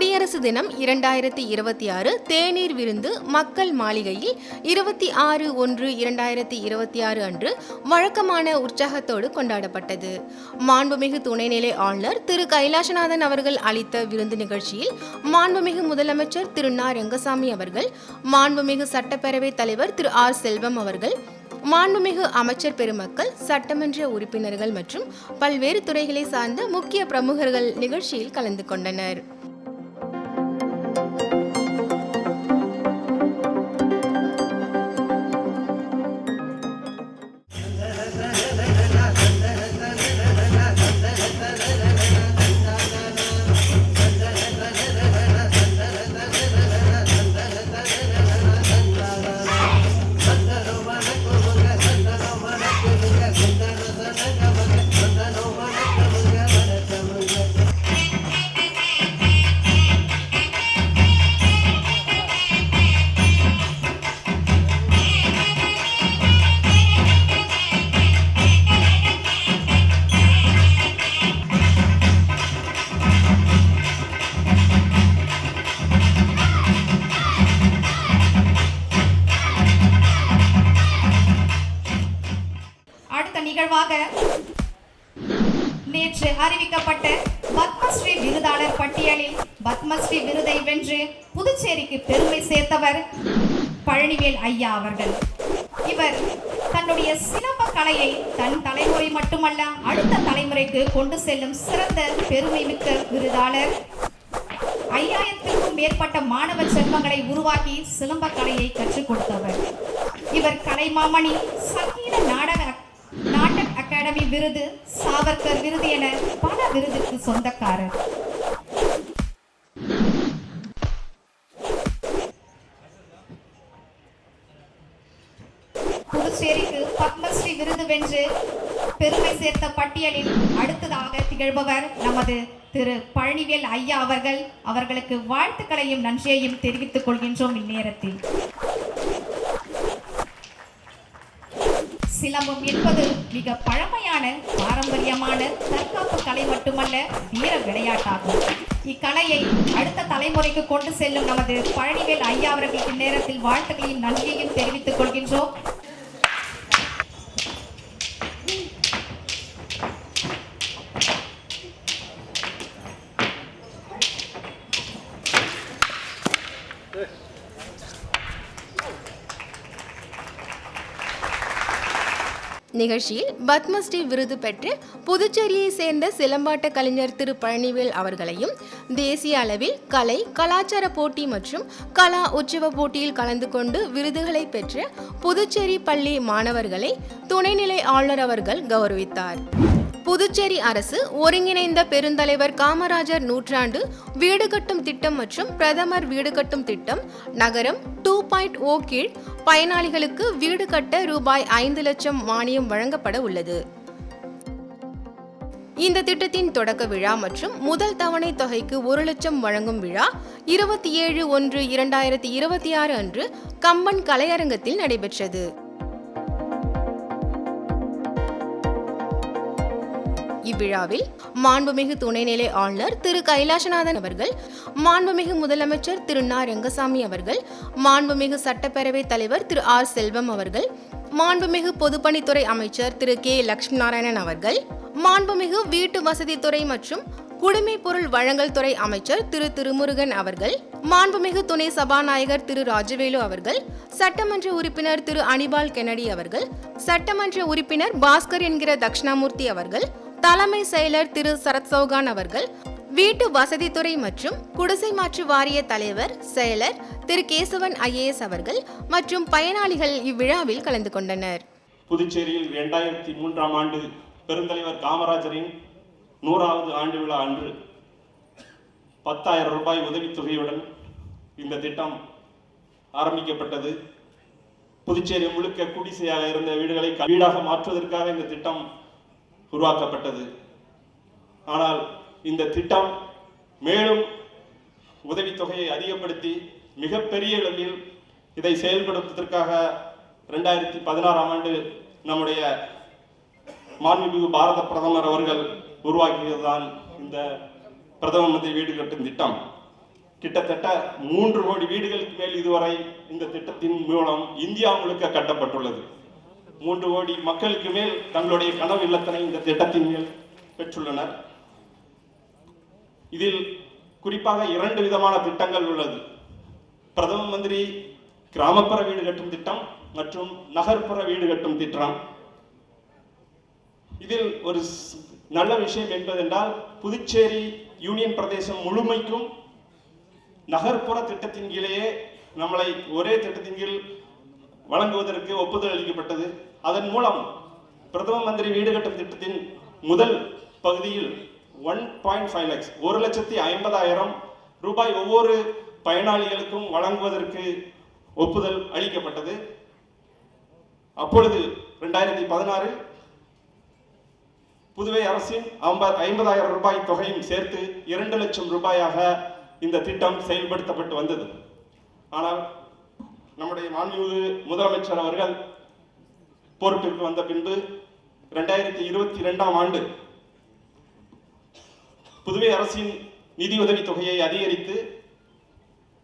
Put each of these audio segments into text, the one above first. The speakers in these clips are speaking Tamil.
குடியரசு தினம் இரண்டாயிரத்தி இருபத்தி ஆறு தேநீர் விருந்து மக்கள் மாளிகையில் இருபத்தி ஆறு ஒன்று இரண்டாயிரத்தி இருபத்தி ஆறு அன்று வழக்கமான உற்சாகத்தோடு கொண்டாடப்பட்டது. மாண்புமிகு துணைநிலை ஆளுநர் திரு கைலாசநாதன் அவர்கள் அளித்த விருந்து நிகழ்ச்சியில் மாண்புமிகு முதலமைச்சர் திரு நா. ரெங்கசாமி அவர்கள் மாண்புமிகு சட்டப்பேரவைத் தலைவர் திரு ஆர். செல்வம் அவர்கள் மாண்புமிகு அமைச்சர் பெருமக்கள் சட்டமன்ற உறுப்பினர்கள் மற்றும் பல்வேறு துறைகளை சார்ந்த முக்கிய பிரமுகர்கள் நிகழ்ச்சியில் கலந்து கொண்டனர். தலைமுறை மட்டுமல்ல அடுத்த தலைமுறைக்கு கொண்டு செல்லும் சிறந்த பெருமை மிக்க விருதாளர். ஐயாயிரத்திற்கும் மேற்பட்ட மாணவ செல்வங்களை உருவாக்கி சிலம்ப கலையை கற்றுக் கொடுத்தவர். இவர் கலைமாமணி சங்கீத நாடக நாடக அகாடமி விருது சாவர்கர் விருது என பல விருதுக்கு சொந்தக்காரர். புதுச்சேரிக்கு பத்மஸ்ரீ விருது வென்று பெருமை சேர்த்த பட்டியலில் அடுத்ததாக திகழ்பவர் நமது திரு பழனிவேல் ஐயா அவர்கள். அவர்களுக்கு வாழ்த்துக்களையும் நன்றியையும் தெரிவித்துக் கொள்கின்றோம் இந்நேரத்தில். சிலம்பம் என்பது மிக பழமையான பாரம்பரியமான தற்காப்பு கலை மட்டுமல்ல வீர விளையாட்டாகும். இக்கலையை அடுத்த தலைமுறைக்கு கொண்டு செல்லும் நமது பழனிவேல் ஐயா அவர்களுக்கு இந்நேரத்தில் வாழ்த்துக்களையும் நன்றியையும் தெரிவித்துக் கொள்கின்றோம். நிகழ்ச்சியில் பத்மஸ்ரீ விருது பெற்று புதுச்சேரியை சேர்ந்த சிலம்பாட்ட கலைஞர் திரு பழனிவேல் அவர்களையும் தேசிய அளவில் கலை கலாச்சார போட்டி மற்றும் கலா உற்சவ போட்டியில் கலந்து கொண்டு விருதுகளை பெற்ற புதுச்சேரி பள்ளி மாணவர்களை துணைநிலை ஆளுநர் அவர்கள் கௌரவித்தார். புதுச்சேரி அரசு ஒருங்கிணைந்த பெருந்தலைவர் காமராஜர் நூற்றாண்டு வீடு கட்டும் திட்டம் மற்றும் பிரதமர் வீடு கட்டும் திட்டம் நகரம் டூ பாயிண்ட் ஓ கீழ் பயனாளிகளுக்கு வீடு கட்ட ரூபாய் ஐந்து லட்சம் மானியம் வழங்கப்பட உள்ளது. இந்த திட்டத்தின் தொடக்க விழா மற்றும் முதல் தவணை தொகைக்கு ஒரு லட்சம் வழங்கும் விழா இருபத்தி ஏழு ஒன்று இரண்டாயிரத்தி இருபத்தி ஆறு அன்று கம்பன் கலையரங்கத்தில் நடைபெற்றது. விழாவில் மாண்புமிகு துணைநிலை ஆளுநர் திரு கைலாசநாதன் அவர்கள் மாண்புமிகு முதலமைச்சர் திரு நா. ரெங்கசாமி அவர்கள் மாண்புமிகு சட்டப்பேரவைத் தலைவர் திரு ஆர். செல்வம் அவர்கள் மாண்புமிகு பொதுப்பணித்துறை அமைச்சர் திரு கே. லட்சுமி நாராயணன் அவர்கள் மாண்புமிகு வீட்டு வசதித்துறை மற்றும் குடிமைப் பொருள் வழங்கல் துறை அமைச்சர் திரு திருமுருகன் அவர்கள் மாண்புமிகு துணை சபாநாயகர் திரு ராஜவேலு அவர்கள் சட்டமன்ற உறுப்பினர் திரு அனிபால் கெனடி அவர்கள் சட்டமன்ற உறுப்பினர் பாஸ்கர் என்கிற தட்சிணாமூர்த்தி அவர்கள் தலைமை செயலர் திரு சரத் சௌகான் அவர்கள் வீட்டு வசதித்துறை மற்றும் குடிசை மாற்று வாரிய தலைவர் செயலர் திரு கேசவன் ஐஏஎஸ் அவர்கள் மற்றும் பயனாளிகள் இவ்விழாவில் கலந்து கொண்டனர். புதுச்சேரியில் இரண்டாயிரத்தி மூன்றாம் ஆண்டு பெருந்தலைவர் காமராஜரின் நூறாவது ஆண்டு விழா அன்று பத்தாயிரம் ரூபாய் உதவித்தொகையுடன் இந்த திட்டம் ஆரம்பிக்கப்பட்டது. புதுச்சேரி முழுக்க குடிசையாக இருந்த வீடுகளை வீடாக மாற்றுவதற்காக இந்த திட்டம் உருவாக்கப்பட்டது. ஆனால் இந்த திட்டம் மேலும் உதவித்தொகையை அதிகப்படுத்தி மிகப்பெரிய அளவில் இதை செயல்படுத்துவதற்காக ரெண்டாயிரத்தி பதினாறாம் ஆண்டு நம்முடைய மாண்புமிகு பாரத பிரதமர் அவர்கள் உருவாக்கியதுதான் இந்த பிரதம மந்திரி வீடு கட்டும் திட்டம். கிட்டத்தட்ட மூன்று கோடி வீடுகளுக்கு மேல் இதுவரை இந்த திட்டத்தின் மூலம் இந்தியா முழுக்க கட்டப்பட்டுள்ளது. மூன்று கோடி மக்களுக்கு மேல் தங்களுடைய கனவு இல்லத்தினை இந்த திட்டத்தின் மேல் பெற்றுள்ளனர். இதில் குறிப்பாக இரண்டு விதமான திட்டங்கள் உள்ளது. பிரதம மந்திரி கிராமப்புற வீடு கட்டும் திட்டம் மற்றும் நகர்ப்புற வீடு கட்டும் திட்டம். இதில் ஒரு நல்ல விஷயம் என்பதென்றால் புதுச்சேரி யூனியன் பிரதேசம் முழுமைக்கும் நகர்ப்புற திட்டத்தின் கீழேயே நம்மளை ஒரே திட்டத்தின் கீழ் வழங்குவதற்கு ஒப்புதல் அளிக்கப்பட்டது. அதன் மூலம் பிரதம மந்திரி வீடு கட்டும் திட்டத்தின் முதல் பகுதியில் ஒன் பாயிண்ட் ஃபைவ் லேக்ஸ் ஒரு லட்சத்தி ஐம்பதாயிரம் ரூபாய் ஒவ்வொரு பயனாளிகளுக்கும் வழங்குவதற்கு ஒப்புதல் அளிக்கப்பட்டது. அப்பொழுது ரெண்டாயிரத்தி பதினாறில் புதுவை அரசின் ஐம்ப- ஐம்பதாயிரம் ரூபாய் தொகையும் சேர்த்து இரண்டு லட்சம் ரூபாயாக இந்த திட்டம் செயல்படுத்தப்பட்டு வந்தது. ஆனால் நம்முடைய மாண்புமிகு முதலமைச்சர் அவர்கள் பொறுப்பிற்கு வந்த பின்பு ரெண்டாயிரத்தி இருபத்தி ரெண்டாம் ஆண்டு புதுவை அரசின் நிதியுதவி தொகையை அதிகரித்து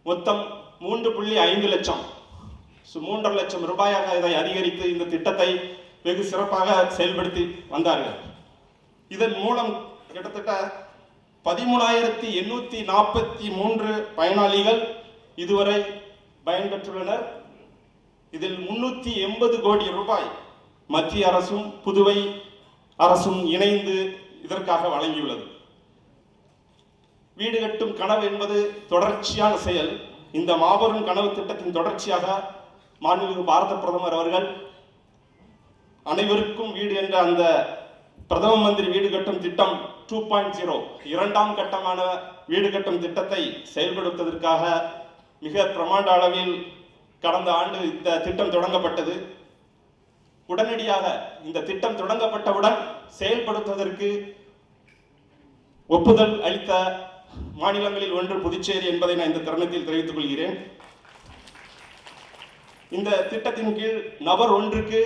மொத்தம் மூன்று புள்ளி ஐந்து லட்சம் மூன்றரை லட்சம் ரூபாயாக இதை அதிகரித்து இந்த திட்டத்தை வெகு சிறப்பாக செயல்படுத்தி வந்தார்கள். இதன் மூலம் கிட்டத்தட்ட பதிமூணாயிரத்தி எண்ணூற்றி நாற்பத்தி மூன்று பயனாளிகள் இதுவரை பயன்பெற்றுள்ளனர். இதில் முன்னூற்றி எண்பது கோடி ரூபாய் மத்திய அரசும் புதுவை அரசும் இணைந்து இதற்காக வழங்கியுள்ளது. வீடு கட்டும் கனவு என்பது தொடர்ச்சியான செயல். இந்த மாபெரும் கனவு திட்டத்தின் தொடர்ச்சியாக மாண்புமிகு பாரத பிரதமர் அவர்கள் அனைவருக்கும் வீடு என்ற அந்த பிரதம மந்திரி வீடு கட்டும் திட்டம் டூ பாயிண்ட் ஜீரோ இரண்டாம் கட்டமான வீடு கட்டும் திட்டத்தை செயல்படுத்துவதற்காக மிக பிரமாண்ட அளவில் கடந்த ஆண்டு இந்த திட்டம் தொடங்கப்பட்டது. உடனடியாக இந்த திட்டம் தொடங்கப்பட்டவுடன் செயல்படுத்துவதற்கு ஒப்புதல் அளித்த மாநிலங்களில் ஒன்று புதுச்சேரி என்பதை நான் இந்த தருணத்தில் தெரிவித்துக் கொள்கிறேன். இந்த திட்டத்தின் கீழ் நபர் ஒன்றுக்கு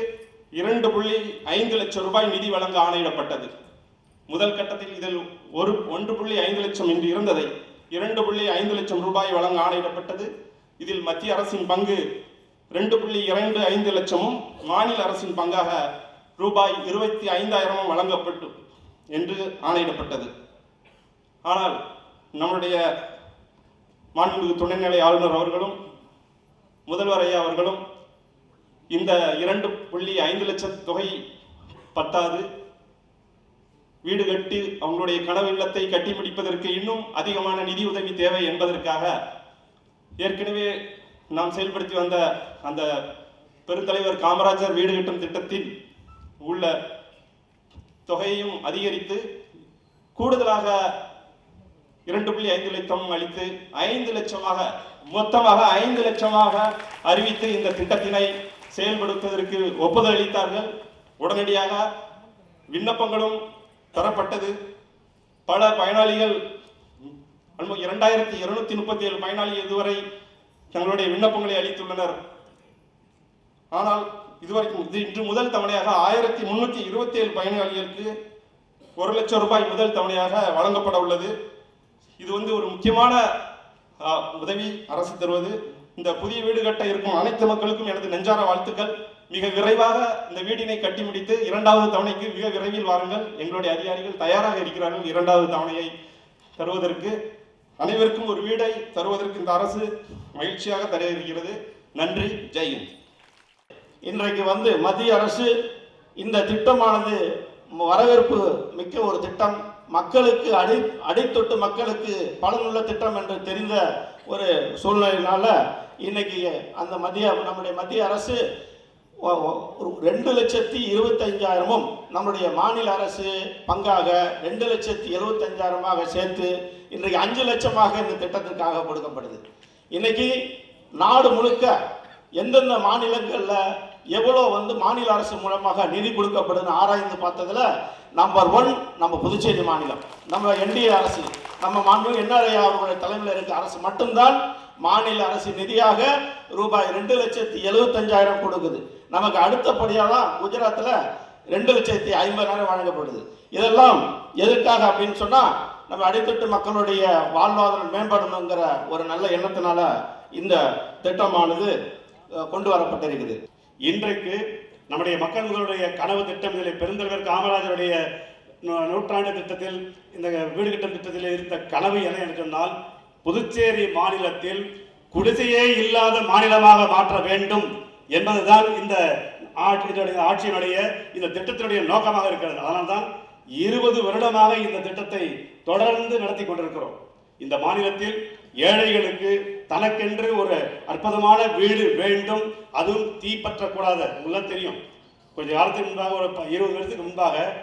இரண்டு புள்ளி ஐந்து லட்சம் ரூபாய் நிதி வழங்க ஆணையிடப்பட்டது. முதல் கட்டத்தில் இதில் ஒரு ஒன்று புள்ளி ஐந்து லட்சம் என்று இருந்ததை இரண்டு புள்ளி ஐந்து லட்சம் ரூபாய் வழங்க ஆணையிடப்பட்டது. இதில் மத்திய அரசின் பங்கு ரெண்டு புள்ளி இரண்டு ஐந்து லட்சமும் மாநில அரசின் பங்காக ரூபாய் இருபத்தி ஐந்தாயிரமும் வழங்கப்பட்டு என்று ஆணையிடப்பட்டது. ஆனால் நம்முடைய மாண்புமிகு துணைநிலை ஆளுநர் அவர்களும் முதல்வர் ஐயா அவர்களும் இந்த இரண்டு புள்ளி ஐந்து லட்சம் தொகை பத்தாது. வீடு கட்டி அவங்களுடைய கனவு இல்லத்தை கட்டி முடிப்பதற்கு இன்னும் அதிகமான நிதி உதவி தேவை என்பதற்காக ஏற்கனவே நாம் செயல்படுத்தி வந்த அந்த பெருந்தலைவர் காமராஜர் வீடு கட்டும் திட்டத்தில் உள்ள தொகையையும் அதிகரித்து கூடுதலாக இரண்டு புள்ளி ஐந்து லட்சம் அளித்து ஐந்து லட்சமாக மொத்தமாக ஐந்து லட்சமாக அறிவித்து இந்த திட்டத்தினை செயல்படுத்துவதற்கு ஒப்புதல் அளித்தார்கள். உடனடியாக விண்ணப்பங்களும் தரப்பட்டது. பல பயனாளிகள் இரண்டாயிரத்தி இருநூத்தி முப்பத்தி ஏழு பயனாளி இதுவரை தங்களுடைய விண்ணப்பங்களை அளித்துள்ளனர். ஆனால் இதுவரைக்கும் இது இன்று முதல் தவணையாக ஆயிரத்தி முன்னூத்தி இருபத்தி ஏழு பயனாளிகளுக்கு ஒரு லட்சம் ரூபாய் முதல் தவணையாக வழங்கப்பட உள்ளது. இது வந்து ஒரு முக்கியமான உதவி அரசு தருவது. இந்த புதிய வீடு கட்ட இருக்கும் அனைத்து மக்களுக்கும் எனது நெஞ்சார வாழ்த்துக்கள். மிக விரைவாக இந்த வீடினை கட்டி முடித்து இரண்டாவது தவணைக்கு மிக விரைவில் வாருங்கள். எங்களுடைய அதிகாரிகள் தயாராக இருக்கிறார்கள். இரண்டாவது தவணையை தருவதற்கு அனைவருக்கும் ஒரு வீடை தருவதற்கு இந்த அரசு மகிழ்ச்சியாக தர இருக்கிறது நன்றி ஜெய்ஹிந்த் இன்றைக்கு வந்து மத்திய அரசு இந்த திட்டமானது வரவேற்பு மிக்க ஒரு திட்டம். மக்களுக்கு அடி அடித்தொட்டு மக்களுக்கு பலனுள்ள திட்டம் என்று தெரிந்த ஒரு சூழ்நிலையினால இன்னைக்கு அந்த மத்திய நம்முடைய மத்திய அரசு ரெண்டு லட்சத்தி இருபத்தஞ்சாயிரமும் நம்முடைய மாநில அரசு பங்காக ரெண்டு லட்சத்தி எழுபத்தஞ்சாயிரமாக சேர்த்து இன்றைக்கு அஞ்சு லட்சமாக இந்த திட்டத்திற்காக கொடுக்கப்படுது இன்னைக்கு நாடு முழுக்க எந்தெந்த மாநிலங்களில் எவ்வளோ வந்து மாநில அரசு மூலமாக நிதி கொடுக்கப்படுதுன்னு ஆராய்ந்து பார்த்ததுல நம்பர் ஒன் நம்ம புதுச்சேரி மாநிலம். நம்ம என்டிஏ அரசு. நம்ம மாண்பு என்ஆர்ஐ அவர்களுடைய தலைமையில் இருக்க அரசு மட்டும்தான் மாநில அரசு நிதியாக ரூபாய் ரெண்டு லட்சத்தி எழுபத்தஞ்சாயிரம் கொடுக்குது. நமக்கு அடுத்தபடியாக தான் குஜராத்தில் ரெண்டு லட்சத்தி ஐம்பதாயிரம் வழங்கப்படுது இதெல்லாம் எதுக்காக அப்படின்னு சொன்னால் நம்ம அடித்தட்டு மக்களுடைய வாழ்வாதாரம் மேம்படணுங்கிற ஒரு நல்ல எண்ணத்தினால இந்த திட்டமானது கொண்டு வரப்பட்டிருக்குது. இன்றைக்கு நம்முடைய மக்களுடைய கனவு திட்டம் இதில் பெருந்தலைவர் காமராஜருடைய நூ- நூற்றாண்டு திட்டத்தில் இந்த வீடு கட்டும் திட்டத்தில் இருந்த கனவு என என்று சொன்னால் புதுச்சேரி மாநிலத்தில் குடிசையே இல்லாத மாநிலமாக மாற்ற வேண்டும். என்பதுதான் இந்த ஆட்சியினுடைய ஆட்சியினுடைய இந்த திட்டத்தினுடைய நோக்கமாக இருக்கிறது. அதனால்தான் இருபது வருடமாக இந்த திட்டத்தை தொடர்ந்து நடத்தி கொண்டிருக்கிறோம். இந்த மாநிலத்தில் ஏழைகளுக்கு தனக்கென்று ஒரு அற்புதமான வீடு வேண்டும். அதுவும் தீப்பற்றக்கூடாத. உள்ள தெரியும். கொஞ்ச காலத்துக்கு முன்பாக ஒரு ப- இருபது வருஷத்துக்கு முன்பாக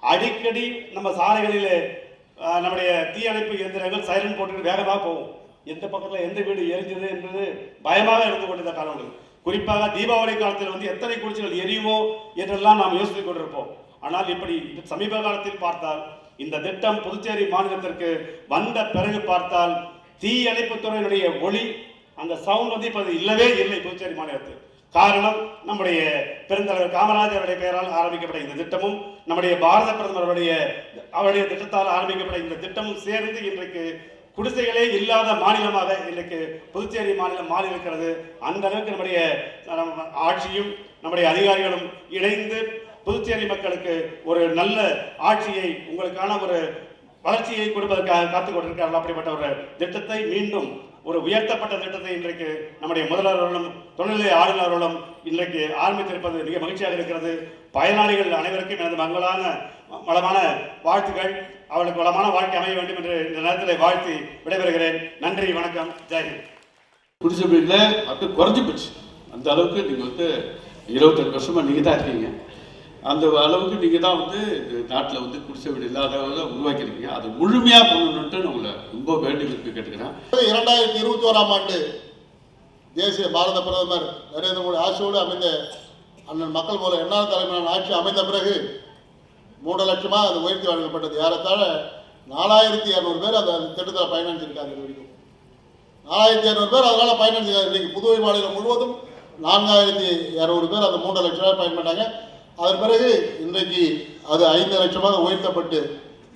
அடிக்கடி நம்ம சாலைகளிலே நம்முடைய தீயணைப்பு இயந்திரங்கள் சைரன் போட்டுட்டு வேகமாக போகும். எந்த பக்கத்தில் எந்த வீடு எரிஞ்சது என்பது பயமாக இருந்து கொண்டிருந்த காலம் குறிப்பாக தீபாவளி காலத்தில் வந்து எத்தனை குளிச்சுகள் எரியுமோ என்றெல்லாம் நாம் யோசித்துக் கொண்டிருப்போம். ஆனால் இப்படி சமீப காலத்தில் பார்த்தால் இந்த திட்டம் புதுச்சேரி மாநிலத்திற்கு வந்த பிறகு பார்த்தால் தீயணைப்புத்துறையினுடைய ஒளி அந்த சவுண்ட் வந்து இப்போ இல்லவே இல்லை புதுச்சேரி மாநிலத்தில். காரணம் நம்முடைய பெருந்தலைவர் காமராஜருடைய பெயரால் ஆரம்பிக்கப்பட்ட இந்த திட்டமும் நம்முடைய பாரத பிரதமருடைய அவருடைய திட்டத்தால் ஆரம்பிக்கப்பட்ட இந்த திட்டமும் சேர்ந்து இன்றைக்கு குடிசைகளே இல்லாத மாநிலமாக இன்றைக்கு புதுச்சேரி மாநிலம் மாறி இருக்கிறது. அந்த அளவுக்கு நம்முடைய ஆட்சியும் நம்முடைய அதிகாரிகளும் இணைந்து புதுச்சேரி மக்களுக்கு ஒரு நல்ல ஆட்சியை உங்களுக்கான ஒரு வளர்ச்சியை கொடுப்பதற்காக காத்துக் கொண்டிருக்கிறார்கள். அப்படிப்பட்ட ஒரு திட்டத்தை மீண்டும் ஒரு உயர்த்தப்பட்ட திட்டத்தை இன்றைக்கு நம்முடைய முதல்வர்களும் துணைநிலை ஆளுநர்களும் இன்றைக்கு ஆரம்பித்திருப்பது மிக மகிழ்ச்சியாக இருக்கிறது. பயனாளிகள் அனைவருக்கும் எனது மங்களான வளமான வாழ்த்துக்கள். அவளுக்கு வளமான வாழ்க்கை அமைய வேண்டும் என்று இந்த நேரத்தில் வாழ்த்தி விடைபெறுகிறேன். நன்றி வணக்கம் ஜெயஹிந்த் குடிசை வீட்டில் அப்படியே குறைஞ்சி போச்சு. அந்த அளவுக்கு நீங்கள் வந்து இருபத்தெட்டு வருஷமாக நீங்கள் தான் இருக்கீங்க. அந்த அளவுக்கு நீங்கள் தான் வந்து இந்த நாட்டில் வந்து குடிசை வீடு இல்லாதவங்க உருவாக்கிருக்கீங்க அதை முழுமையாக பண்ணணுன்ட்டு உங்களை ரொம்ப வேண்டுதலுக்கு கேட்டுக்கிறேன். இரண்டாயிரத்தி இருபத்தி ஓராம் ஆண்டு தேசிய பாரத பிரதமர் நரேந்திர மோடி ஆட்சியோடு அமைந்த அண்ணன் மக்கள் மூலம் எண்ணாவது தலைமையிலான ஆட்சி அமைந்த பிறகு மூன்று லட்சமாக அது உயர்த்தி வழங்கப்பட்டது. ஏறத்தாழ நாலாயிரத்தி இரநூறு பேர் அந்த திட்டத்தில் பயனடைஞ்சிருக்காங்க இது வரைக்கும். நாலாயிரத்தி இரநூறு பேர் அதனால் பயனடைஞ்சிருக்காங்க. இன்றைக்கி புதுவை மாநிலம் முழுவதும் நான்காயிரத்தி இரநூறு பேர் அந்த மூன்று லட்ச ரூபாய் பயன்பட்டாங்க. அதன் பிறகு இன்றைக்கு அது ஐந்து லட்சமாக உயர்த்தப்பட்டு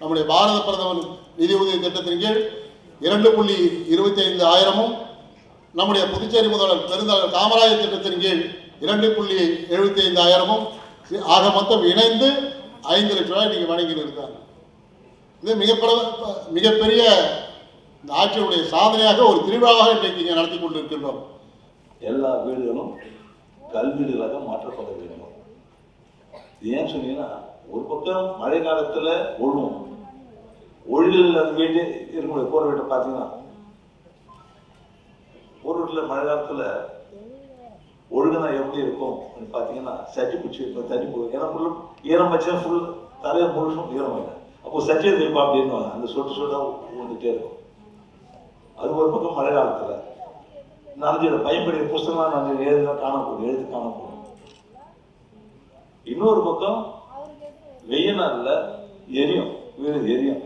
நம்முடைய பாரத பிரதமர் நிதி உதவி திட்டத்தின் கீழ் இரண்டு புள்ளி இருபத்தி ஐந்து ஆயிரமும் நம்முடைய புதுச்சேரி முதல்வர் பெருந்தலைவர் காமராஜர் திட்டத்தின் கீழ் இரண்டு புள்ளி எழுபத்தி ஐந்து ஆயிரமும் ஆக மொத்தம் இணைந்து ஐந்து லட்ச ரூபாய் இன்னைக்கு வழங்கி இருக்காங்க இது மிகப்பெரிய மிகப்பெரிய இந்த ஆட்சியுடைய சாதனையாக ஒரு திருவிழாவாக இன்றைக்கு இங்கே நடத்தி கொண்டு இருக்கின்றோம் எல்லா வீடுகளும் கல்வீடுகளாக மாற்றப்பட வேண்டும். ஏன் சொன்னீங்கன்னா ஒரு பக்கம் மழை காலத்தில் ஒழுகும். ஒழுகல் அந்த வீடு இருக்கக்கூடிய போர் வீட்டை பார்த்தீங்கன்னா ஒரு வீட்டில் மழை காலத்தில் ஒழுகுனா எப்படி இருக்கும்? அப்படின்னு பார்த்தீங்கன்னா சட்டி பிடிச்சி வைப்போம் தட்டி போகும் ஏன்னா ஈரம் வச்சா ஃபுல் தலையை முழுசும் ஈரம் வைக்கும் அப்போ சச்சை வைப்பா அப்படின்னு அந்த சொட்டு சொட்டா ஊந்துட்டே இருக்கும். அது ஒரு பக்கம் மழை காலத்துல. நனைஞ்சிடும் பயன்படுகிற புஸ்தகம்லாம் நனைஞ்சு எழுத காணப்படும் எழுத்து காணப்படும். இன்னொரு பக்கம் வெய்ய நாள்ல எரியும் வீடு எரியும்.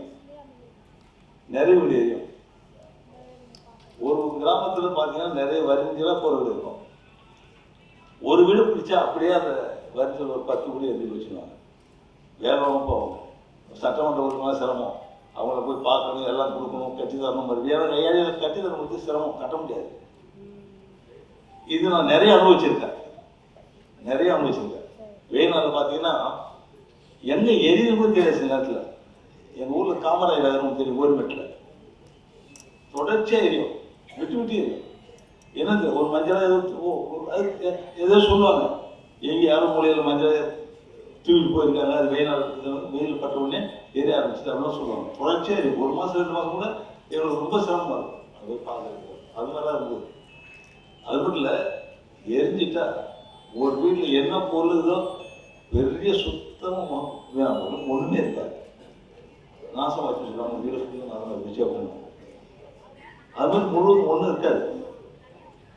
நிறைய வீடு எரியும். ஒரு கிராமத்துல பாத்தீங்கன்னா நிறைய வரிஞ்சலாக போகிற வீடு இருக்கும். ஒரு வீடு பிடிச்சா அப்படியே அந்த வரிசையில் ஒரு பத்து கூட எழுதி வச்சுருவாங்க வேகமாக போவாங்க சட்டமன்ற உறுப்பினர் சிரமம். அவங்கள போய் பார்க்கணும் எல்லாம் கொடுக்கணும் கட்டி தரணும் மறுபடியும் கட்டி தரணும் சிரமம். கட்ட முடியாது. இது நான் நிறைய அனுபவிச்சிருக்கேன். நிறைய அனுபவிச்சிருக்கேன். வெயினால பார்த்தீங்கன்னா எங்கே எரியுது தெரியாது சில நேரத்தில். எங்கள் ஊரில் காமராஜர் நகரம் தெரியும் ஓரிமெட்டில் தொடர்ச்சியாக எரியும். விட்டு விட்டு எரியும். என்னது ஒரு மஞ்சள் ஏதோ ஓ, ஒரு- ஏதோ சொல்லுவாங்க. எங்கே யாரும் மூலையில் மஞ்சள் தூக்கிட்டு போயிருக்காங்க அது வெயில் வெயில் பட்ட உடனே எரிய ஆரம்பிச்சு அப்படிலாம் சொல்லுவாங்க. தொடர்ச்சியாக எரியும் ஒரு மாதம் ரெண்டு மாதம் கூட எங்களுக்கு ரொம்ப சிரமமாக இருக்கும் அது பார்க்குறது அது மாதிரிலாம் இருந்தது அது மட்டும் இல்லை எரிஞ்சிட்டா ஒரு வீட்டில் என்ன பொருள் இதோ பெரிய சுத்தமாக வேணும் ஒன்றுமே இருக்காது. நாசம் வச்சு சொல்லுவாங்க வீடு ஃபுல்லாக நாசம் வச்சு அது மாதிரி முழுவதும் ஒன்றும் இருக்காது.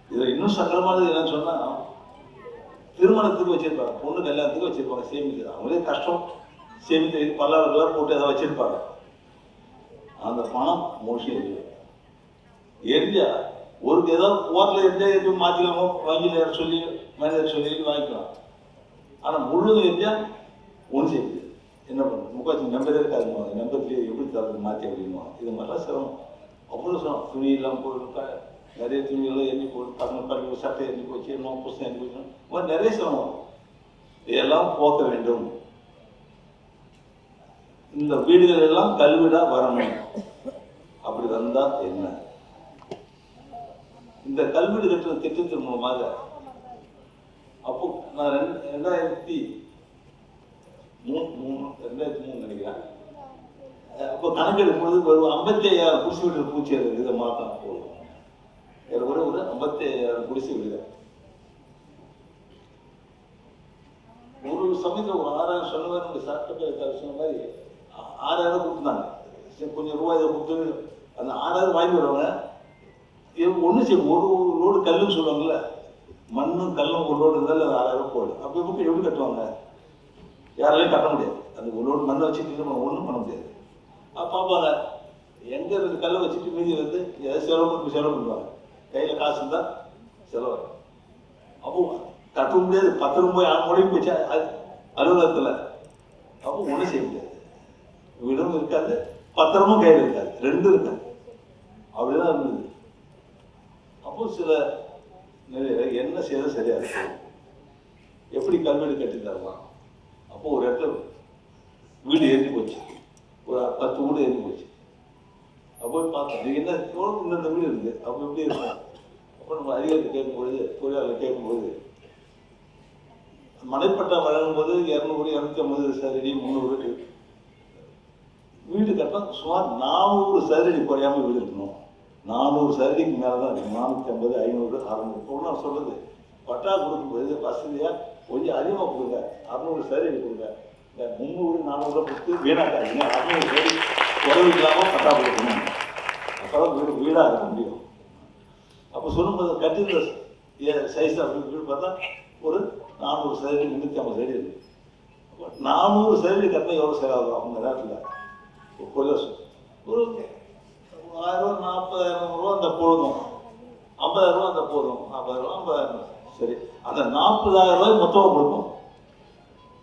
இதில் இன்னும் சங்கடமானது என்னன்னு சொன்னால் திருமணத்துக்கு வச்சிருப்பாங்க. பொண்ணு கல்யாணத்துக்கு வச்சிருப்பாங்க. சேமிக்கிறது அவங்களே கஷ்டம். சேமித்து பல்லாறுகளாக போட்டு அதை வச்சிருப்பாங்க. அந்த பணம் மோஸ்ட்லி எரியும் எரிஞ்சா ஒரு ஏதாவது ஓரத்தில் எரிஞ்சா எப்படி மாற்றிக்கலாமோ வங்கியில் ஏற சொல்லி மேனேஜர் சொல்லி வாங்கிக்கலாம். ஆனால் முழுதும் எரிஞ்சா ஒன்று செய்யுது என்ன பண்ணுறது முக்காச்சு நம்பரே இருக்காதுமா நம்பர்லேயே எப்படி தரது மாற்றி அப்படிமா இது மாதிரிலாம் சிரமம். அவ்வளோ சிரமம். துணி இல்லாமல் போயிருக்கா நிறைய துணியெல்லாம் எண்ணி போட்டு பக்கம் பள்ளி சட்டை எண்ணி போச்சு என்ன புஸ்தகம் எண்ணி போச்சு. மாதிரி நிறைய சிரமம். இதெல்லாம் போக்க வேண்டும். இந்த வீடுகள் எல்லாம் கல்விடா வரணும். அப்படி வந்தா என்ன? இந்த கல்வீடு கட்டுற திட்டத்தின் மூலமாக அப்போ நான் ரெண்டாயிரத்தி மூணு மூணு ரெண்டாயிரத்தி மூணு நினைக்கிறேன். அப்போ கணக்கெடுக்கும் பொழுது ஒரு ஐம்பத்தி ஐயாயிரம் குடிசை வீட்டில் பூச்சி இதை மாற்றம் போதும் ஒரு ஒரு ஐம்பத்தி குடிசை வீடு ஒரு சமயத்தில் ஒரு ஆறாயிரம் சொல்லுவாங்க சாப்பிட்டு இந்த சொன்ன மாதிரி ஆறாயிரம் கொடுத்தாங்க சரி, கொஞ்சம் ரூபாய் இதை கொடுத்து அந்த ஆறாயிரம் வாங்கி வருவாங்க இது ஒன்று செய்யும் ஒரு லோடு கல்லுன்னு சொல்லுவாங்கல்ல மண்ணும் கல்லும் ஒரு லோடு இருந்தாலும் அது ஆறாயிரம் போயிடும் அப்போ எப்படி எப்படி கட்டுவாங்க? யாராலையும் கட்ட முடியாது. அந்த ஒரு லோடு மண்ணை வச்சுட்டு நம்ம ஒன்றும் பண்ண முடியாது. அப்போ பார்ப்பாங்க எங்கே இருந்து கல்லை வச்சுட்டு மீதி வந்து எதாவது செலவு செலவு பண்ணுவாங்க? கையில் காசு இருந்தால் செலவு அப்போ கட்ட முடியாது பத்திரம் போய் ஆன முடியும் போச்சு? அது அலுவலகத்தில். அப்போ ஒன்றும் செய்ய முடியாது. வீடும் இருக்காது பத்திரமும் கையில் இருக்காது ரெண்டும் இருக்காது. அப்படிதான் இருந்தது. அப்போ சில நிலையில் என்ன செய்யறது சரியா இருக்கும். எப்படி கல்வெடு கட்டி தரலாம்? அப்போ ஒரு இடத்துல வீடு எரிஞ்சு போச்சு. ஒரு பத்து வீடு எரிஞ்சு போச்சு. அப்போ பார்த்தேன். இது என்ன? தோணும் இந்த வீடு இருக்குது அப்போ எப்படி இருக்கும்? அப்போ நம்ம அதிகாரத்தை கேட்கும்பொழுது பொறியாளர் கேட்கும்பொழுது மனைப்பட்டா வழங்கும் போது இரநூறு இரநூத்தி ஐம்பது சதுரடி முந்நூறு வீடு கட்டினா சுமார் நானூறு சதுரடி குறையாம வீடு இருக்கணும் நானூறு சதுரடிக்கு மேலே தான் இருக்கும் நானூற்றி ஐம்பது ஐநூறு அறநூறு. இப்போ நான் சொல்கிறது பட்டா கொடுக்கும்போது வசதியாக கொஞ்சம் அதிகமாக கொடுங்க. அறநூறு சதுரடி கொடுங்க. இந்த முந்நூறு நானூறு கொடுத்து வீணாக்காதீங்க. அறநூறு சதுரடி குறைவு இல்லாமல் பட்டா கொடுக்கணும் அப்போ தான் வீடு வீடாக இருக்க முடியும். அப்போ சொல்லும்போது கட்டிருந்த சைஸ் அப்படின்னு வீடு பார்த்தா ஒரு நானூறு சதவீதம் முந்நூற்றி ஐம்பது சதவீதம் இருக்குது அப்போ நானூறு சதவீதம் கட்டினா எவ்வளோ செலவாகும் அவங்க நேரத்தில். ஒரு ஒரு ஆயிரம் ரூபா நாற்பதாயிரம் ரூபா அந்த போதும். ஐம்பதாயிரம் ரூபா அந்த போதும். நாற்பதாயிரம் ரூபா ஐம்பதாயிரம் சரி அந்த நாற்பதாயிரம் ரூபாய் மொத்தமாக கொடுப்போம்.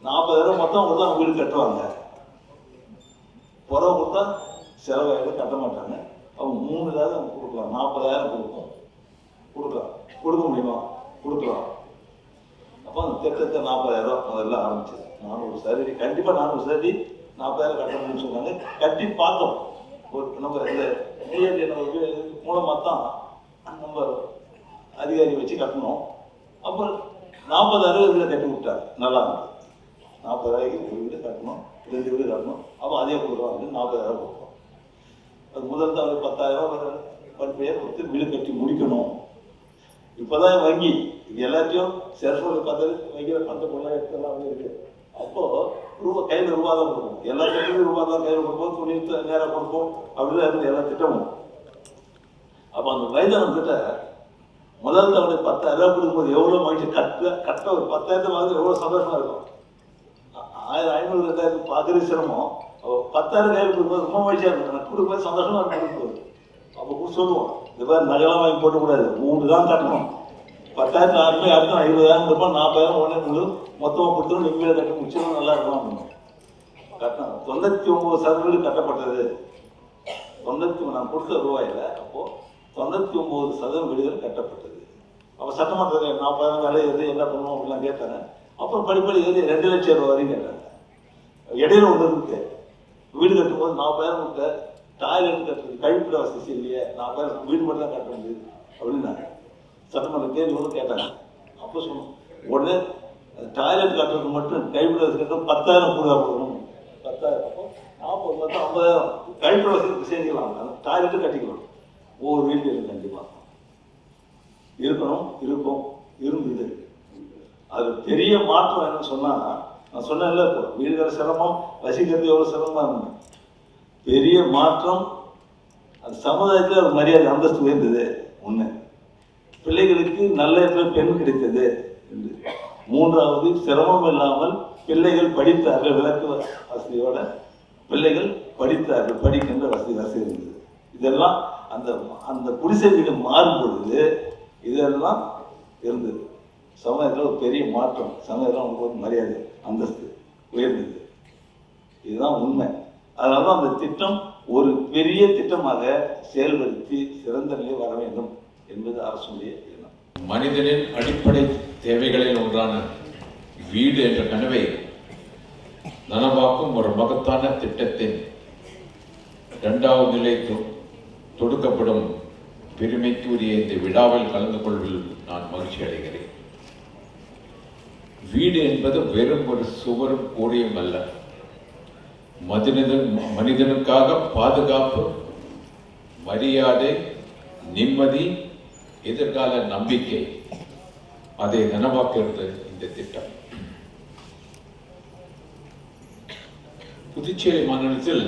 நாற்பதாயிரம் மொத்தம் கொடுத்தா அவங்க வீடு கட்டுவாங்க. புறவை கொடுத்தா செலவாயிரம் கட்ட மாட்டாங்க. அவங்க மூணுதாயிரம் அவங்க கொடுக்கலாம் நாற்பதாயிரம் கொடுப்போம். கொடுக்கலாம். கொடுக்க முடியுமா? கொடுக்கலாம். அப்போ அந்த திட்டத்தை நாற்பதாயிரம் முதல்ல ஆரம்பிச்சது. நானூறு சதுரடி கண்டிப்பாக நானூறு சதுரடி நாற்பதாயிரம் கட்டணும்னு சொன்னாங்க கட்டி பார்த்தோம். ஒரு நம்ம இந்த டிஎன்டி நம்ம மூலமாக தான் நம்ம அதிகாரி வச்சு கட்டணும். அப்போ நாற்பதாயிரம் வீடு கட்டி விட்டாங்க. நல்லா இருந்தது. நாற்பதாயிரம் ஒரு வீடு கட்டணும். ரெண்டு வீடு கட்டணும். அப்போ அதே கொடுக்குறாங்க நாற்பதாயிரம் கொடுப்போம். அது முதல் தான் ஒரு பத்தாயிரம் பத்து கொடுத்து வீடு கட்டி முடிக்கணும். இப்போதான் வங்கி. இது எல்லாத்தையும் செல்ஃபோன் பார்த்து வங்கியில் பணத்தை பொருளாக எடுத்துலாம் இருக்கு. அப்போ ரூபா கையில் ரூபா தான் கொடுப்போம் எல்லா திட்டமும் ரூபா தான் கையில் கொடுப்போம். துணி த- கொடுப்போம். அப்படிதான் இருந்து எல்லா திட்டமும். அப்போ அந்த வயதான கிட்ட முதல் தவணை பத்தாயிரம் ரூபாய் கொடுக்கும்போது எவ்வளோ மகிழ்ச்சி கட்ட கட்ட ஒரு பத்தாயிரத்தை வாங்க எவ்வளோ சந்தோஷமா இருக்கும். ஆயிரம் ஐநூறு ரெண்டாயிரத்துக்கு பார்க்குறது சிரமம். பத்தாயிரம் கையில் கொடுக்கும்போது ரொம்ப மகிழ்ச்சியாக இருக்கும். எனக்கு கொடுக்கும்போது சந்தோஷமாக இருக்கும் கொடுக்கும்போது. அப்போ கூட சொல்லுவோம் இந்த மாதிரி நகைலாம் வாங்கி போட்டக்கூடாது. மூணு தான் கட்டணும். பத்தாயிரத்து ஆறுமே அடுத்த ஐம்பதாயிரம் இருப்போம் நாற்பதாயிரம் உடனே உங்களுக்கு மொத்தமாக கொடுத்துரும் நீங்கள் கட்டி முடிச்சிடும் நல்லா இருக்கும் கட்டணும். தொண்ணூற்றி ஒம்பது சதவீடு கட்டப்பட்டது. தொண்ணூற்றி நான் கொடுத்த ரூபாயில் அப்போது தொண்ணூற்றி ஒம்பது சதவீதம் வீடுகள் கட்டப்பட்டது. அப்போ சட்டமன்றத்தில் நாற்பதாயிரம் வேலை எது என்ன பண்ணுவோம் அப்படிலாம் கேட்டாங்க. அப்புறம் படிப்படி ஏறி ரெண்டு லட்சம் ரூபா வரையும் கேட்டாங்க. இடையில ஒன்று இருக்குது வீடு கட்டும்போது நாற்பதாயிரம் கொடுத்த டாய்லெட் கட்டுறது கழிப்பிட வசதி இல்லையே நாற்பதாயிரம் வீடு மட்டும் தான் கட்ட முடியுது அப்படின்னாங்க. சட்டமன்ற கேள்வி வந்து கேட்டாங்க. அப்போ சொன்னோம் உடனே டாய்லெட் கட்டுறது மட்டும் கழிப்பிட வசதி கட்ட பத்தாயிரம் கூட கொடுக்கணும். பத்தாயிரம் அப்போ நாற்பது மொத்தம் ஐம்பதாயிரம். கழிப்பிட வசதி செஞ்சுக்கலாம் டாய்லெட்டும் கட்டிக்கலாம். ஒவ்வொரு வீட்டிலும் கண்டிப்பாக இருக்கணும் இருக்கும் இருந்தது அது பெரிய மாற்றம் என்னன்னு சொன்னால் நான் சொன்னேன்ல இப்போ வீடுகிற சிரமம் வசிக்கிறது எவ்வளோ சிரமமாக இருந்தது? பெரிய மாற்றம் அது சமுதாயத்தில் ஒரு மரியாதை அந்தஸ்து உயர்ந்தது. ஒன்று பிள்ளைகளுக்கு நல்ல இடத்துல பெண் கிடைத்தது என்று. மூன்றாவது சிரமம் இல்லாமல் பிள்ளைகள் படித்தார்கள் விளக்கு வசதியோட பிள்ளைகள் படித்தார்கள் படிக்கின்ற வசதி வசதி இருந்தது. இதெல்லாம் அந்த அந்த குடிசை வீடு மாறும் பொழுது இதெல்லாம் இருந்தது. சமுதாயத்தில் ஒரு பெரிய மாற்றம். சமுதாயத்தில் அவங்களுக்கு ஒரு மரியாதை அந்தஸ்து உயர்ந்தது. இதுதான் உண்மை. அதனால தான் அந்த திட்டம் ஒரு பெரிய திட்டமாக செயல்படுத்தி சிறந்த நிலை வர வேண்டும் என்பது அரசுடைய எண்ணம். மனிதனின் அடிப்படை தேவைகளில் ஒன்றான வீடு என்ற கனவை நனவாக்கும் ஒரு மகத்தான திட்டத்தின் இரண்டாவது நிலை தொ- தொடுக்கப்படும் பெருமைக்குரிய இந்த விழாவில் கலந்து கொள்வதில் நான் மகிழ்ச்சி அடைகிறேன் வீடு என்பது வெறும் ஒரு சுவரும் கூடையும் அல்ல. மனிதன் மனிதனுக்காக பாதுகாப்பு மரியாதை நிம்மதி எதிர்கால நம்பிக்கை. அதை நனவாக்குகிறது இந்த திட்டம். புதுச்சேரி மாநிலத்தில்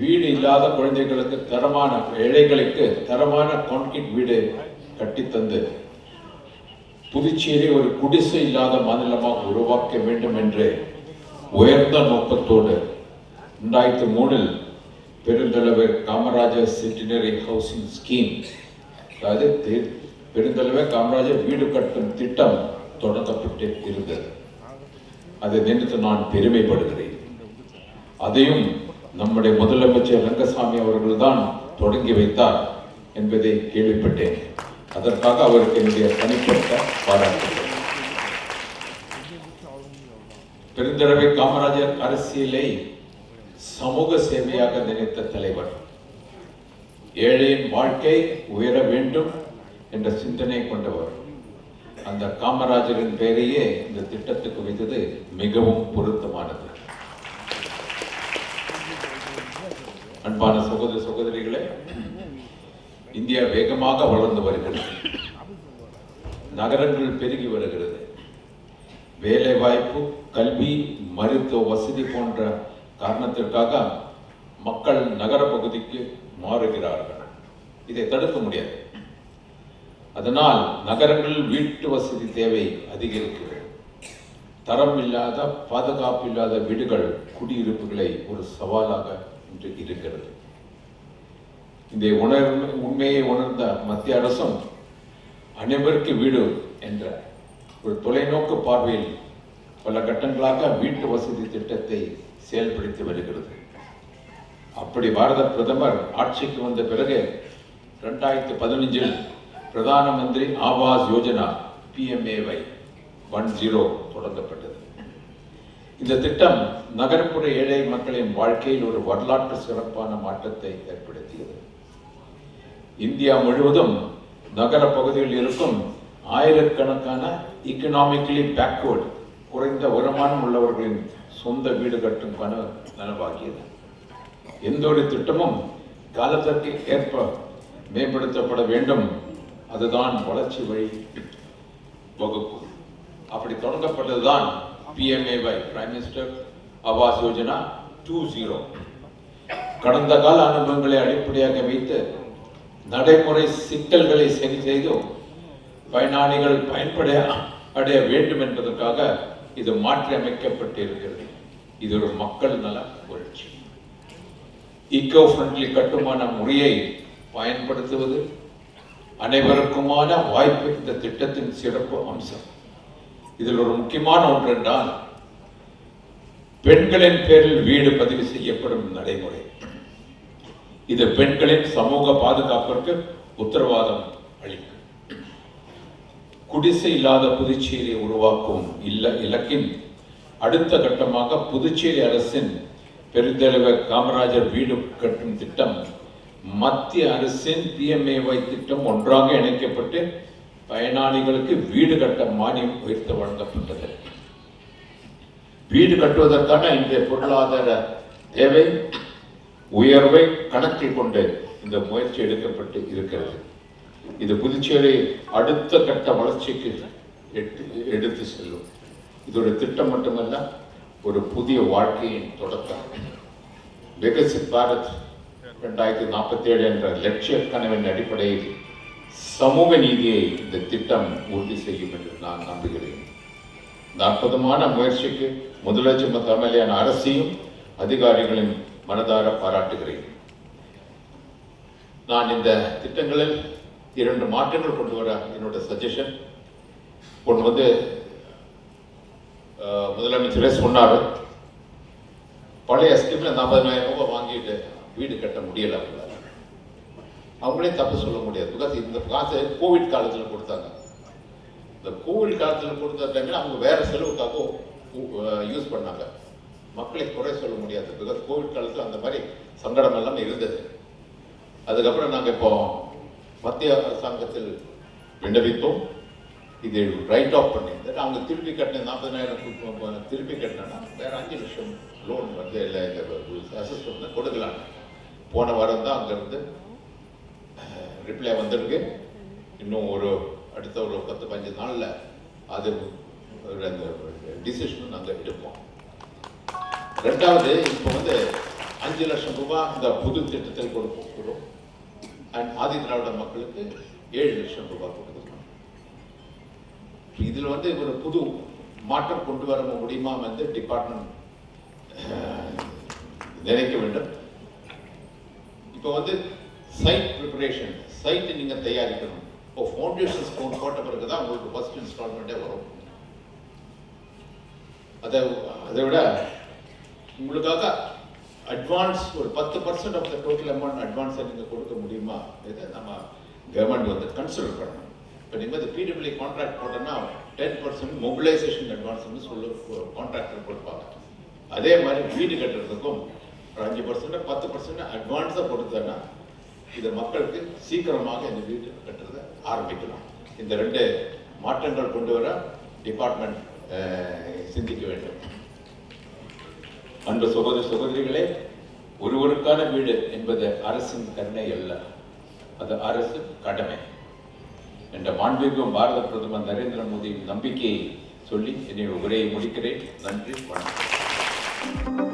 வீடு இல்லாத குழந்தைகளுக்கு தரமான ஏழைகளுக்கு தரமான கான்கிரீட் வீடு கட்டித்தந்து புதுச்சேரி ஒரு குடிசை இல்லாத மாநிலமாக உருவாக்க வேண்டும் என்று உயர்ந்த நோக்கத்தோடு ரெண்டாயிரத்தி மூணில் பெருந்தலைவர் காமராஜர் சென்டினரி ஹவுசிங் ஸ்கீம் அதாவது தெ பெருந்தலைவர் காமராஜர் வீடு கட்டும் திட்டம் தொடங்கப்பட்டு இருந்தது. அதை நினைத்து நான் பெருமைப்படுகிறேன். அதையும் நம்முடைய முதலமைச்சர் ரங்கசாமி அவர்கள்தான் தொடங்கி வைத்தார் என்பதை கேள்விப்பட்டேன். அதற்காக அவருக்கு என்னுடைய தனிப்பட்ட பாராட்டுகள். பெருந்தடவை காமராஜர் அரசியலை சமூக சேவையாக நினைத்த தலைவர். ஏழையின் வாழ்க்கை உயர வேண்டும் என்ற சிந்தனை கொண்டவர். அந்த காமராஜரின் பெயரையே இந்த திட்டத்துக்கு வைத்தது மிகவும் பொருத்தமானது. அன்பான சகோதர சகோதரிகளே இந்தியா வேகமாக வளர்ந்து வருகிறது. நகரங்கள் பெருகி வருகிறது. வேலை வாய்ப்பு கல்வி மருத்துவ வசதி போன்ற காரணத்திற்காக மக்கள் நகர பகுதிக்கு மாறுகிறார்கள். இதை தடுக்க முடியாது. அதனால் நகரங்களில் வீட்டு வசதி தேவை அதிகரிக்கிறது. தரம் இல்லாத பாதுகாப்பு இல்லாத வீடுகள் குடியிருப்புகளை ஒரு சவாலாக இன்று இருக்கிறது. இந்த உணர் உண்மையை உணர்ந்த மத்திய அரசும் அனைவருக்கு வீடு என்ற ஒரு தொலைநோக்கு பார்வையில் பல கட்டங்களாக வீட்டு வசதி திட்டத்தை செயல்படுத்தி வருகிறது. அப்படி பாரத பிரதமர் ஆட்சிக்கு வந்த பிறகு ரெண்டாயிரத்தி பதினஞ்சில் Pradhan Mantri Awas Yojana PMAY one zero தொடங்கப்பட்டது. இந்த திட்டம் நகர்ப்புற ஏழை மக்களின் வாழ்க்கையில் ஒரு வரலாற்று சிறப்பான மாற்றத்தை ஏற்படுத்தியது. இந்தியா முழுவதும் நகர பகுதியில் இருக்கும் ஆயிரக்கணக்கான இக்கனாமிக்கலி backward குறைந்த வருமானம் உள்ளவர்களின் சொந்த வீடு கட்டும் கனவு நனவாகியது. எந்த ஒரு திட்டமும் காலத்திற்கு ஏற்ப மேம்படுத்தப்பட வேண்டும். அதுதான் வளர்ச்சி வழி வகுப்பு. அப்படி தொடங்கப்பட்டதுதான் PMAY prime minister Awas Yojana two zero கடந்த கால அனுபவங்களை அடிப்படையாக வைத்து நடைமுறை சிக்கல்களை சரி செய்து பயனாளிகள் பயன்பட அடைய வேண்டும் என்பதற்காக இது மாற்றி அமைக்கப்பட்டிருக்கிறது. இது ஒரு மக்கள் நல புரட்சி. ஈக்கோ ஃப்ரெண்ட்லி கட்டுமான முறையை பயன்படுத்துவது அனைவருக்குமான வாய்ப்பு இந்த திட்டத்தின் சிறப்பு அம்சம். இதில் ஒரு முக்கியமான ஒன்று என்றால் பெண்களின் பேரில் வீடு பதிவு செய்யப்படும் நடைமுறை. இது பெண்களின் சமூக பாதுகாப்பிற்கு உத்தரவாதம் அளிக்கும். குடிசை இல்லாத புதுச்சேரியை உருவாக்கும் இல்ல இலக்கின் அடுத்த கட்டமாக புதுச்சேரி அரசின் பெருந்தலைவர் காமராஜர் வீடு கட்டும் திட்டம் மத்திய அரசின் பிஎம்ஏஒய் திட்டம் ஒன்றாக இணைக்கப்பட்டு பயனாளிகளுக்கு வீடு கட்ட மானியம் உயர்த்த வழங்கப்பட்டது. வீடு கட்டுவதற்கான இன்றைய பொருளாதார தேவை உயர்வை கணக்கில் கொண்டு இந்த முயற்சி எடுக்கப்பட்டு இருக்கிறது. இது புதுச்சேரி அடுத்த கட்ட வளர்ச்சிக்கு எட்டு எடுத்து செல்லும். இது ஒரு திட்டம் மட்டுமல்ல ஒரு புதிய வாழ்க்கையின் தொடக்கம். விகசித் பாரத் ரெண்டாயிரத்தி நாற்பத்தி ஏழு என்ற லட்சிய கனவின் அடிப்படையில் சமூக நீதியை இந்த திட்டம் உறுதி செய்யும் என்று நான் நம்புகிறேன். இந்த அற்புதமான முயற்சிக்கு முதலமைச்சர் தலைமையிலான அரசையும் அதிகாரிகளின் மனதார பாராட்டுகிறேன். நான் இந்த திட்டங்களில் இரண்டு மாற்றங்கள் கொண்டு வர என்னோட சஜஷன் ஒன்று வந்து முதலமைச்சரே சொன்னார் பழைய ஸ்கீமில் நாற்பதாயிரம் ரூபாய் வாங்கிட்டு வீடு கட்ட முடியலை அவங்களே தப்பு சொல்ல முடியாது. பிகாஸ் இந்த காசு கோவிட் காலத்தில் கொடுத்தாங்க. இந்த கோவிட் காலத்தில் கொடுத்த டைமில் அவங்க வேறு செலவுக்காக யூஸ் பண்ணாங்க. மக்களை குறை சொல்ல முடியாது. பிகாஸ் கோவிட் காலத்தில் அந்த மாதிரி சங்கடம் எல்லாம் இருந்தது. அதுக்கப்புறம் நாங்கள் இப்போ மத்திய அரசாங்கத்தில் விண்ணப்பித்தோம். இது ரைட் ஆஃப் பண்ணியிருந்தது அவங்க திருப்பி கட்டின நாற்பதாயிரம் திருப்பி கட்டினேன்னா வேற அஞ்சு லட்சம் லோன் வந்து இல்லை இந்த அசிஸ்டன்ட் கொடுக்கலாம் போன வாரம் தான் அங்கேருந்து ரிப்ளை வந்திருக்கு. இன்னும் ஒரு அடுத்த ஒரு பத்து பதினஞ்சு நாளில் அது ஒரு அந்த டிசிஷன் நாங்கள் எடுப்போம். ரெண்டாவது இப்போ வந்து அஞ்சு லட்சம் ரூபாய் இந்த புது திட்டத்தில் கொடுக்கிறோம் அண்ட் ஆதி திராவிட மக்களுக்கு ஏழு லட்சம் ரூபாய் கொடுத்துருக்கோம் இதில் வந்து ஒரு புது மாற்றம் கொண்டு வர முடியுமா வந்து டிபார்ட்மெண்ட் நினைக்க வேண்டும். இப்போ வந்து சைட் ப்ரிப்பரேஷன் சைட் நீங்கள் தயாரிக்கணும். இப்போ ஃபவுண்டேஷன் ஸ்டோன் போட்ட பிறகு தான் உங்களுக்கு ஃபஸ்ட் இன்ஸ்டால்மெண்ட்டே வரும். அதை அதை விட உங்களுக்காக அட்வான்ஸ் ஒரு பத்து percent of the total amount அட்வான்ஸை நீங்கள் கொடுக்க முடியுமா? இதை நம்ம கவர்மெண்ட் வந்து கன்சிடர் பண்ணணும். இப்போ நீங்கள் இந்த பிடபிள்யூ கான்ட்ராக்ட் போட்டோன்னா டென் பர்சன்ட் மொபிலைசேஷன் அட்வான்ஸ்னு சொல்ல கான்ட்ராக்டர் கொடுப்பாங்க. அதே மாதிரி வீடு கட்டுறதுக்கும் ஒரு அஞ்சு பர்சன்ட் பத்து பர்சன்ட் அட்வான்ஸாக கொடுத்தோன்னா இதை மக்களுக்கு சீக்கிரமாக இந்த வீடு கட்டுறதை ஆரம்பிக்கலாம். இந்த ரெண்டு மாற்றங்கள் கொண்டு வர டிபார்ட்மெண்ட் சிந்திக்க வேண்டும். அன்பு சகோதர சகோதரிகளே ஒருவருக்கான வீடு என்பது அரசின் கருணை அல்ல. அது அரசு கடமை. என்ற மாண்பிற்கும் பாரத பிரதமர் நரேந்திர மோடியின் நம்பிக்கையை சொல்லி என்னுடைய உரையை முடிக்கிறேன். நன்றி வணக்கம்.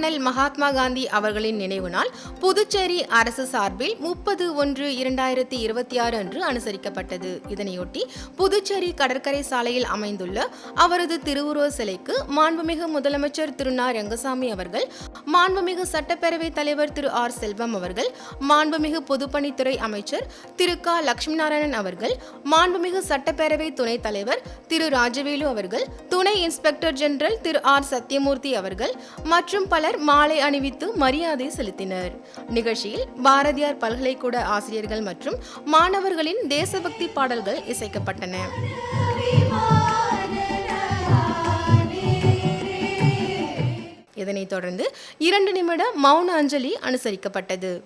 அண்ணல் மகாத்மா காந்தி அவர்களின் நினைவு நாள் புதுச்சேரி அரசு சார்பில் முப்பது ஒன்று இரண்டாயிரத்தி இருபத்தி ஆறு அன்று அனுசரிக்கப்பட்டது. இதனையொட்டி புதுச்சேரி கடற்கரை சாலையில் அமைந்துள்ள அவரது திருவுருவ சிலைக்கு மாண்புமிகு முதலமைச்சர் திரு நா. ரங்கசாமி அவர்கள் மாண்புமிகு சட்டப்பேரவைத் தலைவர் திரு ஆர். செல்வம் அவர்கள் மாண்புமிகு பொதுப்பணித்துறை அமைச்சர் திரு க. லட்சுமி நாராயணன் அவர்கள் மாண்புமிகு சட்டப்பேரவை துணைத் தலைவர் திரு ராஜவேலு அவர்கள் துணை இன்ஸ்பெக்டர் ஜெனரல் திரு ஆர். சத்யமூர்த்தி அவர்கள் மற்றும் பலர் மாலை அணிவித்து மரியாதை செலுத்தினர். நிகழ்ச்சியில் பாரதியார் பல்கலைக்கூட ஆசிரியர்கள் மற்றும் மாணவர்களின் தேசபக்தி பாடல்கள் இசைக்கப்பட்டன. இதனைத் தொடர்ந்து இரண்டு நிமிட மௌன அஞ்சலி அனுசரிக்கப்பட்டது.